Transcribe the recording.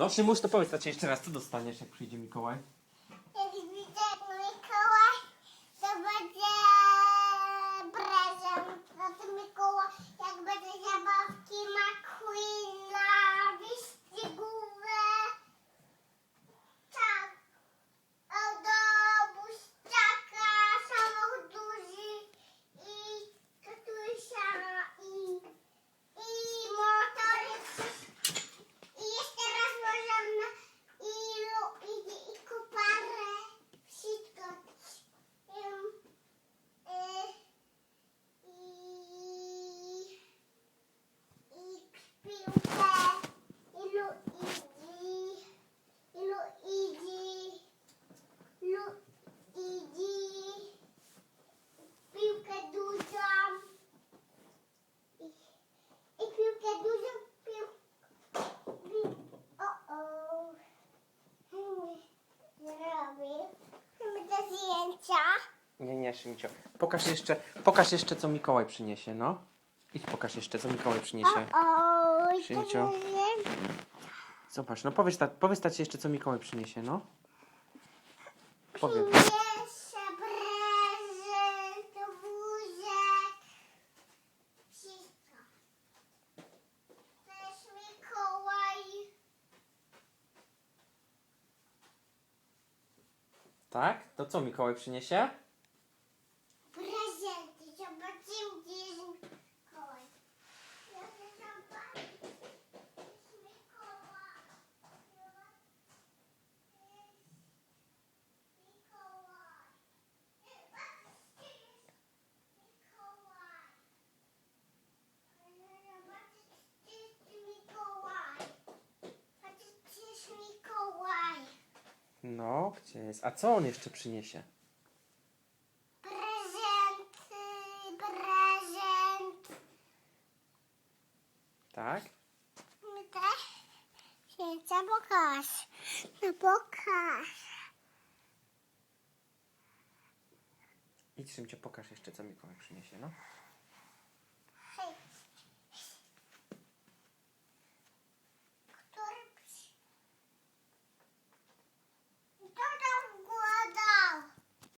No, Szymuś, to powiedz tacie jeszcze raz, co dostaniesz, jak przyjdzie Mikołaj? Nie, nie, Szymcio. Pokaż jeszcze, pokaż jeszcze, co Mikołaj przyniesie, no. Idź pokaż jeszcze, co Mikołaj przyniesie. O, Sięcio. Zobacz, no powiedz, ta, powiedz tacie jeszcze, co Mikołaj przyniesie, no. Powiedz. Przyniesie prezent, wózek. Wszystko. To jest Mikołaj. Tak? To co Mikołaj przyniesie? Prezenty. Zobaczymy, gdzie jest Mikołaj. Ja chcę zobaczyć. Jest Mikołaj. Mikołaj. Patrzcie, jest Mikołaj. Zobaczcie, jest Mikołaj. Patrzcie, jest Mikołaj. No, gdzie jest? A co on jeszcze przyniesie? Prezenty, prezent. Tak? My też chcę pokaż. No pokaż. Idź Szymcio, pokaż jeszcze, co Mikołaj przyniesie, no.